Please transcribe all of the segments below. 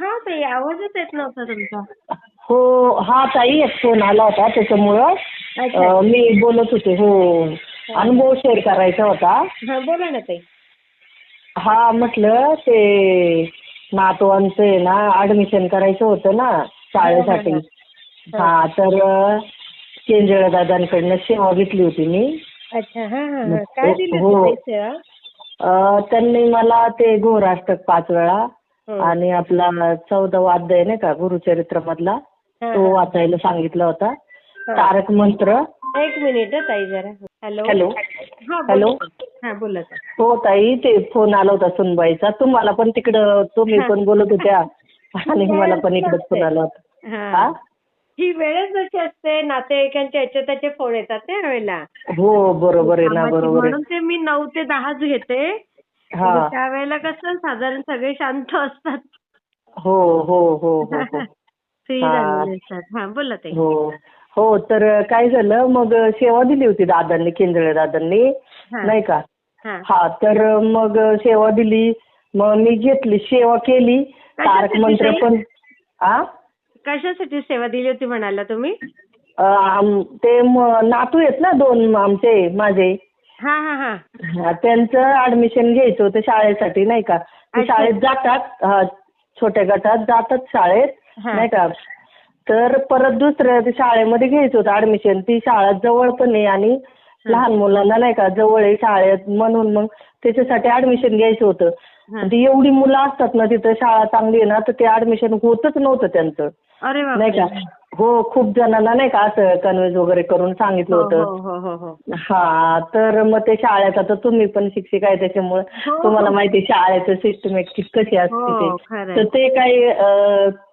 हा ताई आवाजच येत नव्हता तुमचा. हो हा ताई एक फोन आला होता त्याच्यामुळं. अच्छा. अं, मी बोलत होते हो. अनुभव शेअर करायचा होता. हा बोला ना ताई. हा म्हटलं ते नातवांचं आहे ना ऍडमिशन करायचं होतं ना शाळेसाठी. हा तर अं, केंजळे दादांकडनं सेवा घेतली होती मी. अच्छा हा हा हा. काय दिली हो. होती ताई सेवा? अं, त्यांनी मला ते घोराष्टक पाच वेळा हं. आणि आपला चौदावा अध्याय नाही का गुरुचरित्र मधला तो. वाचायला सांगितला होता. तारक मंत्र. एक मिनिट ताई जरा. हॅलो? हॅलो? हा बोला. हॅलो. ताई. हा बोला ताई. हो ताई ते फोन आला होता सुनबाईचा. तुम्हाला पण तिकडं तुम्ही. पण बोलत होत्या. आणि मला पण इकडं फोन आला होता. हा. वेळच अशी असते नातेवाईकांच्या याचे त्याचे फोन येतात त्या वेळेला हो बरोबर आहे ना बरोबर म्हणून ते मी नऊ ते दहाच घेते. त्यावेळेला कसं साधारण सगळे शांत असतात. हो हो हो हो हो. फ्री हा. झालेले असतात. हा बोला ताई. हो हो तर काय झालं मग सेवा दिली होती दादांनी केंद्रे दादांनी हा. नाही का? हा. हा तर मग सेवा दिली मग मी घेतली सेवा केली. तारक कशासाठी मंत्र ताई? पण आ? कशासाठी सेवा दिली होती म्हणाला तुम्ही? अ, आम- ते म- नातू आहेत ना दोन आमचे माझे. हा हा हा. हा, त्यांचं ऍडमिशन घ्यायचं होतं शाळेसाठी नाही का? ते. शाळेत जातात हा, छोट्या गटात जातात शाळेत. नाही का? तर परत दुसऱ्या शाळेमध्ये घ्यायचं होतं ऍडमिशन ती शाळा जवळ पण आहे आणि लहान मुलांना नाही का? जवळ आहे शाळेत म्हणून मग त्याच्यासाठी ऍडमिशन घ्यायचं होतं. ती एवढी मुलं असतात ना तिथं शाळा चांगली आहे ना तर ते ऍडमिशन होतच नव्हतं त्यांचं. नाही का? हो खूप जणांना नाही का असं कन्व्हिन्स वगैरे करून सांगितलं हो होतं. हो हो हो तर मग ते शाळेत आता तुम्ही पण शिक्षक आहे त्याच्यामुळे. तुम्हाला माहिती आहे शाळेचं सिस्टमॅटिक कशी असते ते. तर ते काही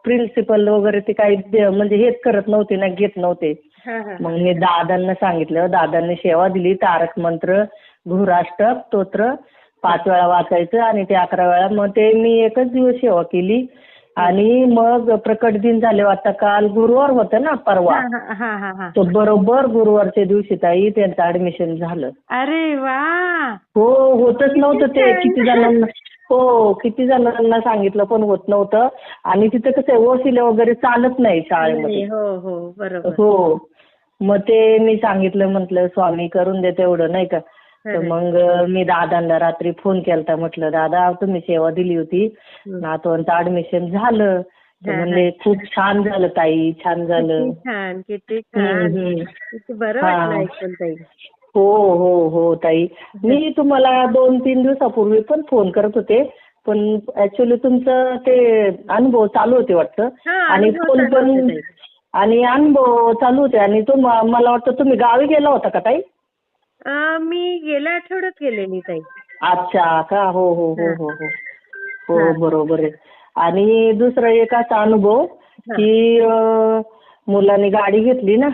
प्रिन्सिपल वगैरे ते काही म्हणजे हेच करत नव्हते ना घेत नव्हते. मग मी दादांना सांगितलं दादांनी सेवा दिली तारक मंत्र भूराष्ट्रक स्तोत्र पाच वेळा वाचायचं आणि ते अकरा वेळा मग ते मी एकच दिवस सेवा केली. आणि मग प्रकट दिन झाले आता काल गुरुवार होतं ना परवा. हा, हा, हा, हा, हा. तर बरोबर गुरुवारच्या दिवशी ताई त्यांचं ऍडमिशन झालं. अरे वा! हो होतच नव्हतं ते. किती जणांना हो किती जणांना सांगितलं पण होत नव्हतं. आणि तिथं कसं आहे वसिले वगैरे चालत नाही शाळेमध्ये. हो हो बरोबर. हो. मग ते मी सांगितलं म्हटलं स्वामी करून दे तेवढं नाही का? तर. मग मी दादांना रात्री फोन केलता म्हटलं दादा तुम्ही सेवा दिली होती. नातवांचं ऍडमिशन झालं. म्हणले खूप छान झालं ताई छान झालं छान किती बरं हा. हो हो हो ताई मी तुम्हाला दोन तीन दिवसापूर्वी पण फोन करत होते पण ऍक्च्युली तुमचं ते अनुभव चालू होते वाटतं आणि फोन पण. आणि अनुभव चालू होते आणि मला वाटतं तुम्ही गावी गेला होता का ताई अं, मी गेल्या आठवड्यात गेलेली ताई. अच्छा का? हो हो हो हो हो. हो. बरोबर आहे. आणि दुसरा एक असा अनुभव की अं, मुलांनी गाडी घेतली ना.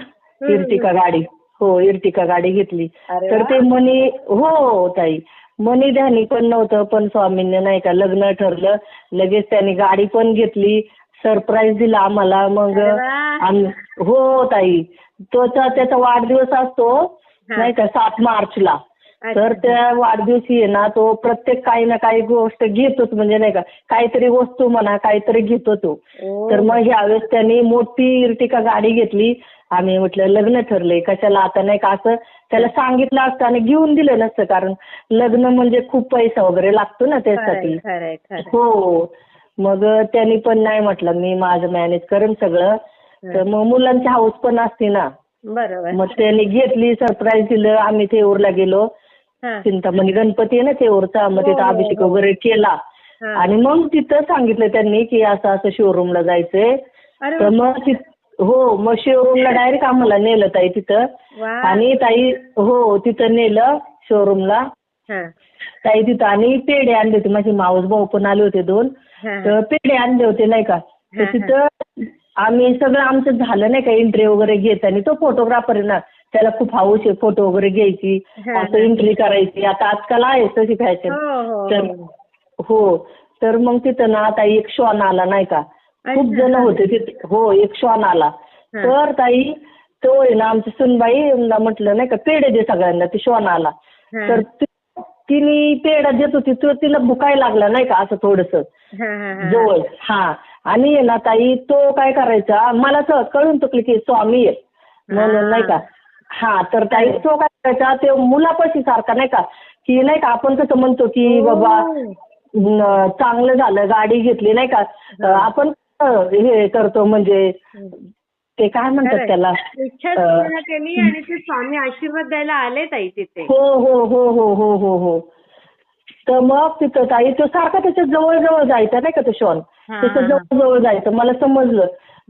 इर्टिका गाडी. हो इर्टिका गाडी घेतली. तर. ते मनी हो ताई. मनी ध्यानी पण नव्हतं पण स्वामींनी नाही का लग्न ठरलं. लगेच त्यांनी गाडी पण घेतली. सरप्राईज दिला आम्हाला. मग अरे वा. आम्ही हो ताई. तो त्याचा वाढदिवस असतो. नाही का सात मार्चला. तर त्या वाढदिवशी आहे ना तो प्रत्येक काही ना काही गोष्ट घेतोच म्हणजे नाही का काहीतरी वस्तू म्हणा काहीतरी घेतो तो. तर मग ह्यावेळेस त्यांनी मोठी इर्टिका गाडी घेतली. आम्ही म्हटलं लग्न ठरलंय कशाला आता नाही का असं त्याला सांगितलं असतं आणि घेऊन दिलं नसतं कारण लग्न म्हणजे खूप पैसा वगैरे लागतो ना त्यासाठी. हो. मग त्यांनी पण नाही म्हटलं मी माझं मॅनेज करेन सगळं. तर मग मुलांची हाऊस पण असते ना. मग त्यांनी घेतली सरप्राईज दिलं आम्ही थेऊरला गेलो हा. चिंतामणी गणपती आहे ना थेऊरचा मग हो, तिथं हो, अभिषेक हो. वगैरे केला हा. आणि मग तिथं सांगितलं त्यांनी की असं असं शोरूमला जायचंय तर मग हो मग शोरूमला डायरेक्ट आम्हाला नेलं ताई तिथं आणि ताई हो तिथं नेलं शोरूमला हा. ताई तिथं आणि पेढे आणले होते माझे मावस भाऊ पण आले होते दोन हा. तर पेढे आणले होते नाही का तर हा, हा. तिथं आम्ही सगळं आमचं झालं नाही का एंट्री वगैरे घेत आणि तो फोटोग्राफर आहे ना त्याला खूप हाऊस आहे फोटो वगैरे घ्यायची हा, असं. एंट्री करायची आता आजकाल आहे तशी फॅशन हो हो तर हो. तर मग तिथं ना आता एक श्वान आला नाही का खूप. जण होते तिथे हो एक श्वान आला. तर ताई तो आहे ना आमची सुनबाई म्हटलं नाही का पेढे दे सगळ्यांना ती श्वान आला. तर तिने पेढा देत होती तो तिला भुकायला लागला नाही का असं थोडस जवळ हा आणि आहे ना ताई तो काय करायचा मला असं कळून चुकलं की स्वामी आहे. म्हणून नाही का? हा. तर ताई तो काय करायचा ते मुलापाशी सारखा नाही का की नाही का आपण कसं म्हणतो की बाबा न- चांगलं झालं गाडी घेतली नाही का आपण हे करतो म्हणजे ते काय म्हणतात. त्याला? इच्छा अं, पूर्ण केली आणि ते स्वामी आशीर्वाद द्यायला आले ताई तिथे. हो हो हो हो हो हो हो. तर मग तिथं ताई तो सारखा त्याच्याजवळ जवळ जायचा नाही का तो शॉन हा. जवळ जवळ जायचं. मला समजलं.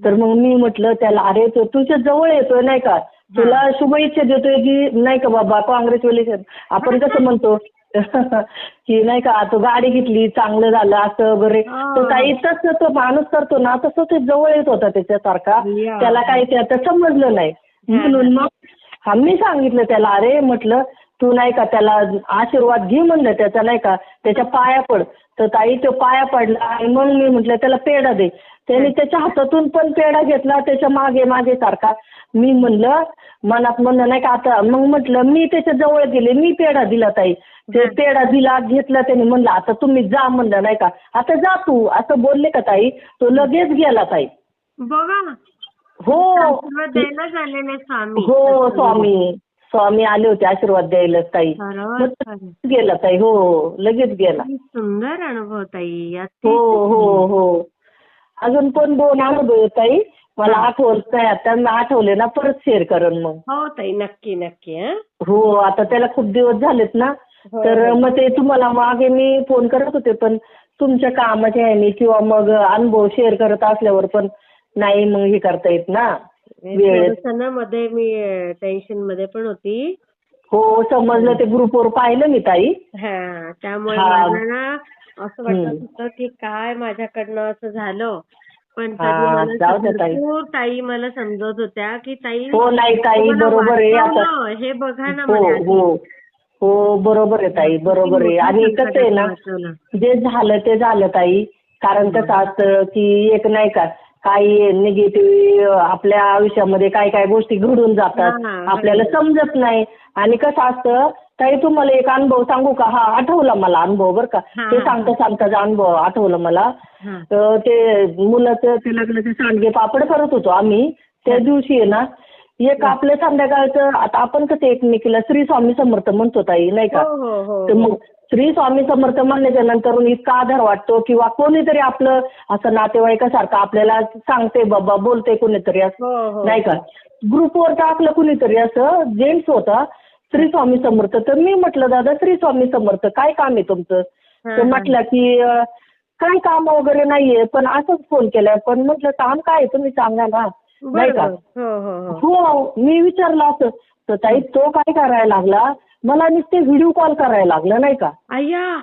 तर मग मी म्हटलं त्याला अरे तो तुझ्या जवळ येतोय नाही का? तुला शुभेच्छा देतोय की नाही का बाबा काँग्रेस आपण कसं म्हणतो? की नाही का तो गाडी घेतली चांगलं झालं असं वगैरे. तर काही तसं तो माणूस करतो ना तसं ते जवळ येत होता त्याच्यासारखा. त्याला काही त्याचं समजलं नाही. म्हणून मग हा मी सांगितलं त्याला अरे म्हटलं तू नाही का त्याला आशीर्वाद घे म्हणलं त्याचा नाही का त्याच्या पाया पड. तर ताई तो पाया पडला आणि मग मी म्हटलं त्याला पेढा दे. त्याने त्याच्या हातातून पण पेढा घेतला त्याच्यामागे मागे सारखा. मी म्हणलं मनात म्हणलं नाही का आता मग म्हटलं मी त्याच्याजवळ गेले मी पेढा दिला ताई. ते पेढा दिला घेतला त्याने म्हणलं आता तुम्ही जा म्हणलं नाही का. आता जा तू असं बोलले का ताई? तो लगेच गेला ताई. बघा हो. आशीर्वाद द्यायलाच आलेले स्वामी. हो स्वामी. स्वामी आले होते आशीर्वाद द्यायला ताई. गेला ताई. हो लगेच गेला. सुंदर अनुभव ताई. हो हो हो. अजून पण दोन अनुभव आहेत ताई. मला आठवत नाही. आता मी आठवले ना परत शेअर करेन मग. हो ताई नक्की नक्की हा. आता त्याला खूप दिवस झालेत ना. हो, तर हो. मग ते तुम्हाला मागे मी फोन करत होते पण तुमच्या कामाच्या ह्याने किंवा मग अनुभव शेअर करत असल्यावर पण नाही मग हे करता येत ना. थोडंसं मध्ये मी टेन्शनमध्ये पण होती हो समजलं ते ग्रुपवर पाहिलं मी ताई हा त्यामुळे. मला ना असं वाटत. होतं की काय माझ्याकडनं असं झालं पण हा, तरी मला. भरपूर ताई मला समजत होत्या की ताई हो नाही ताई बरोबर आहे आता वाचवलं, हे बघा ना हो. हो हो बरोबर आहे ताई बरोबर आहे आणि कसं आहे ना वाचवलं. जे झालं ते झालं ताई कारण कसं असतं की एक नाही का काही निगेटिव्ह आपल्या आयुष्यामध्ये काय काय गोष्टी घडून जातात. आपल्याला समजत नाही. आणि कसं असतं ताई तुम्हाला एक अनुभव सांगू का? हा आठवला मला अनुभव बरं का. ते. सांगता सांगताचा अनुभव आठवलं मला. तर ते मुलाचं ते लग्नाचे सांडगे पापड करत होतो आम्ही. त्या दिवशी आहे ना एक आपल्या संध्याकाळचं आता आपण कसं एकमेकीला श्री स्वामी समर्थ म्हणतो ताई नाही का? हो हो हो. तर मग श्री स्वामी समर्थ म्हणल्याच्या नंतर इतका आधार वाटतो किंवा कोणीतरी आपलं असं नातेवाईकासारखं आपल्याला सांगते बाबा बोलते कोणीतरी असं. हो हो. नाही का? ग्रुपवर टाकलं कुणीतरी असं जेंट्स होता श्री स्वामी समर्थ. तर मी म्हटलं दादा श्री स्वामी समर्थ काय काम आहे तुमचं? तर. म्हटलं की काय काम वगैरे नाहीये पण असंच फोन केलाय पण म्हटलं काम काय तुम्ही सांगा ना. नाही का? हो. हो मी विचारलं असं. तर ताई तो काय करायला लागला? मला नुसते व्हिडिओ कॉल करायला लागला नाही का? अय्या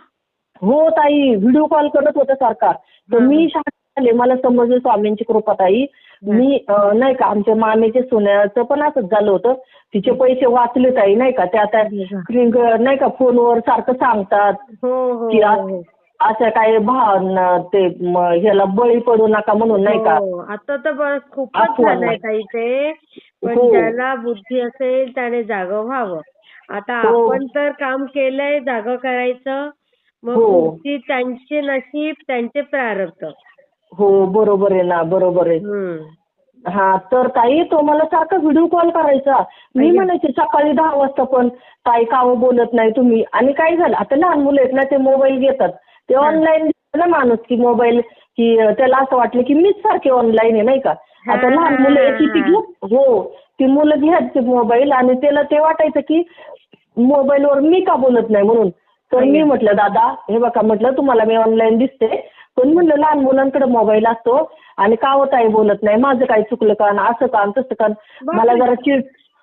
हो ताई व्हिडिओ कॉल करत होता सारखा तर मी शाळेत आले मला समजलं स्वामींची कृपा ताई. मी अं, नाही का आमच्या मामेच्या सोन्याचं पण असंच झालं होतं. तिचे पैसे वाचले ताई नाही का? ते आता स्क्रीन नाही का फोनवर सारखं सांगतात. हो हो की हो. अस- काय भान ते म, ह्याला बळी पडू नका म्हणून नाही का? हो, आता तर बस खूपच. झालंय ताई ते. पण हो. ज्याला बुद्धी असेल त्याने जागं व्हावं. आता हो. आपण तर काम केलंय जागं करायचं. मग हो. पुढची त्यांचे नशीब त्यांचे प्रारब्ध. हो बरोबर आहे ना बरोबर आहे. हा तर ताई तो मला सारखा व्हिडिओ कॉल करायचा. मी. म्हणायचे सकाळी दहा वाजता पण ताई का हो बोलत नाही तुम्ही. आणि काय झालं आता लहान मुलं आहेत ना ते मोबाईल घेतात. ते ऑनलाईन ना माणूस की मोबाईल की त्याला असं वाटलं की मीच सारखे ऑनलाईन आहे नाही का? आता लहान मुलं आहे की ती घेऊ हो ती मुलं घ्यायचे मोबाईल आणि त्याला ते वाटायचं की मोबाईलवर मी का बोलत नाही म्हणून? तर मी म्हटलं दादा हे बघा म्हटलं तुम्हाला मी ऑनलाईन दिसते. पण म्हणलं लहान मुलांकडे मोबाईल असतो आणि का होत आहे बोलत नाही? माझं काय चुकलं का? असं का? तसं का? मला जरा चिड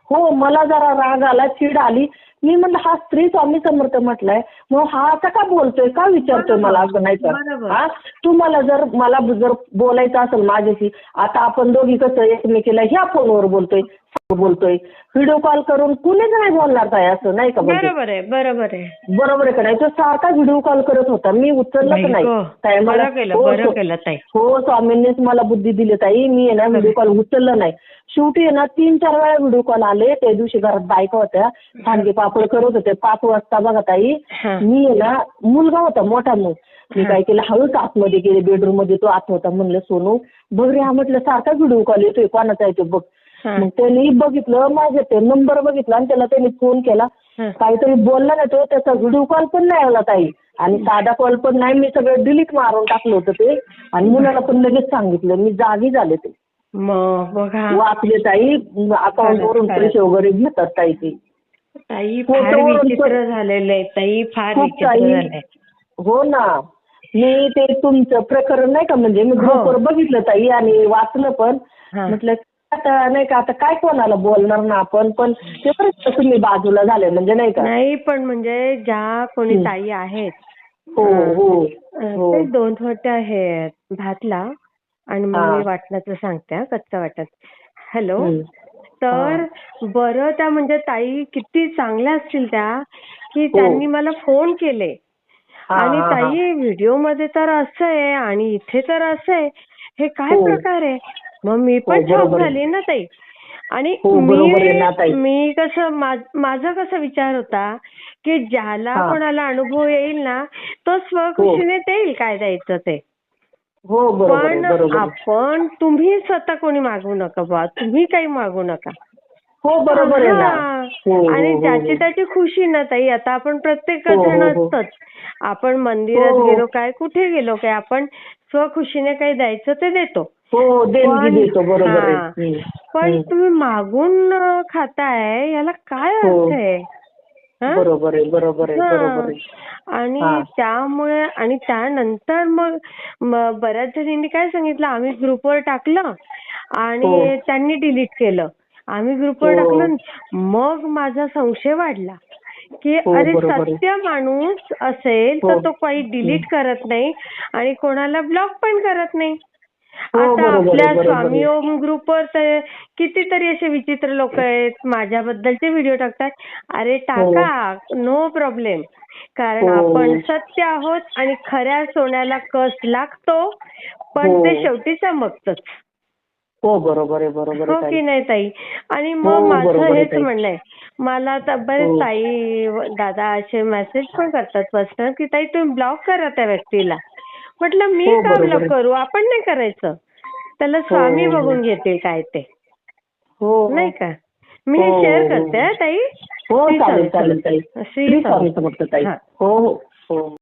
हो मला जरा राग आला चिड आली. मी म्हणलं हा स्त्री स्वामी समर्थ म्हटलाय. मग हा आता का बोलतोय? का विचारतोय मला असं नाही. तर? हा? तुम्हाला जर मला जर बोलायचं असेल माझ्याशी आता आपण दोघी कसं एकमेकीला ह्या फोनवर बोलतोय बोलतोय. व्हिडिओ कॉल करून कुणीच नाही बोलणार ताई असं नाही का म्हणजे? बरोबर आहे बरोबर आहे. बरोबर आहे का नाही? तो सारखा व्हिडिओ कॉल करत होता मी उचललंच नाही. ताई मला हो, हो. हो स्वामींनीच मला बुद्धी दिली ताई मी ना व्हिडिओ कॉल उचललं नाही. शेवटी ना तीन चार वेळा व्हिडिओ कॉल आले त्या दिवशी घरात बायका होत्या सांडगे पापड करत होते पाच वाजता बघा ताई. मी ना मुलगा होता मोठा मग मी. काय केलं हळूच आतमध्ये गेले बेडरूममध्ये तो आत होता म्हणलं सोनू बघ रे हा म्हटलं सारखा व्हिडिओ कॉल येतोय कोणाचा आहे तो बघ. मग त्यांनी बघितलं माझे ते नंबर बघितला आणि त्याला त्यांनी फोन केला. काहीतरी बोलला ना तो त्याचा व्हिडिओ कॉल पण नाही आला ताई आणि साधा कॉल पण नाही मी सगळं डिलीट मारून टाकलं होतं ते आणि मुलाला पण लगेच सांगितलं मी जागी झाले ते वाचले ताई अकाउंट वरून. पैसे वगैरे घेतात ताई ते ताई फार फोटोवरून पण- विचित्र झालेलं आहे ताई फार विचित्र झालंय हो ना मी ते तुमचं प्रकरण नाही का म्हणजे मी हो. ग्रुपवर बघितलं ताई आणि वाचलं पण हा. म्हटलं आता नाही का आता काय कोणाला बोलणार ना आपण पण ते परत तुम्ही बाजूला झाले म्हणजे नाही का नाही पण म्हणजे ज्या कोणी हं. ताई आहेत हो हो हो ते दोन छोट्या हे भातला आणि मग हा. मी वाटणाचं सांगते हा, कच्चं वाटत हॅलो हं. तर बरं त्या म्हणजे ताई किती चांगल्या असतील त्या की हो. त्यांनी मला फोन केले आणि. ताई व्हिडिओमध्ये तर असं आहे आणि इथे तर असं आहे हे काय हो. प्रकार आहे मग मी पण हो, शॉक बरोबर आहे. झाली ना ताई आणि. मी मी कसं माझा कसा विचार होता की ज्याला. कोणाला अनुभव येईल ना तो स्वखुशीने देईल काय द्यायचं ते पण बरोबर आहे. आपण तुम्ही स्वतः कोणी मागू नका बा तुम्ही काही मागू नका हो बरोबर आहे ना हा. हो, हो, आणि हो, ज्याची हो. त्याची खुशी ना ताई आता आपण प्रत्येक हो, हो, जण हो. असतच आपण मंदिरात हो. गेलो काय कुठे गेलो काय आपण स्वखुशीने काही द्यायचं ते देतो हो पण- हा. हं. पण हं. तुम्ही मागून खाताय याला काय हो. अर्थ आहे हा? बरोबर आहे बरोबर आहे हा. आणि. त्यामुळे आणि त्यानंतर मग बऱ्याच जणींनी काय सांगितलं आम्ही ग्रुपवर टाकलं आणि हो. त्यांनी डिलीट केलं आम्ही ग्रुपवर हो. टाकलं मग माझा संशय वाढला की हो, अरे. सत्य माणूस असेल तर. तो काही डिलीट करत नाही आणि कोणाला ब्लॉक पण करत नाही आता बरोबर आहे, आपल्या स्वामी. ओम ग्रुपवर तर कितीतरी असे विचित्र लोक आहेत माझ्याबद्दलचे व्हिडिओ टाकतात अरे टाका नो प्रॉब्लेम कारण हो. आपण सत्य आहोत आणि खऱ्या सोन्याला कस लागतो पण हो. ते शेवटी चमकतच हो बरोबर आहे बरोबर हो आहे की. नाही ताई आणि हो, मग माझं हेच. म्हणणं आहे मला आता बरेच हो. ताई दादा असे मेसेज पण करतात पर्सनल की ताई तुम्ही ब्लॉक करा त्या व्यक्तीला म्हटलं मी हो, का. करू आपण नाही करायचं त्याला स्वामी हो, हो. बघून घेतील काय ते हो नाही का मी हे हो, शेअर हो. करते हा ताई हो चालेल चालेल ताई. श्री स्वामी समर्थ ताई हा. हो हो हो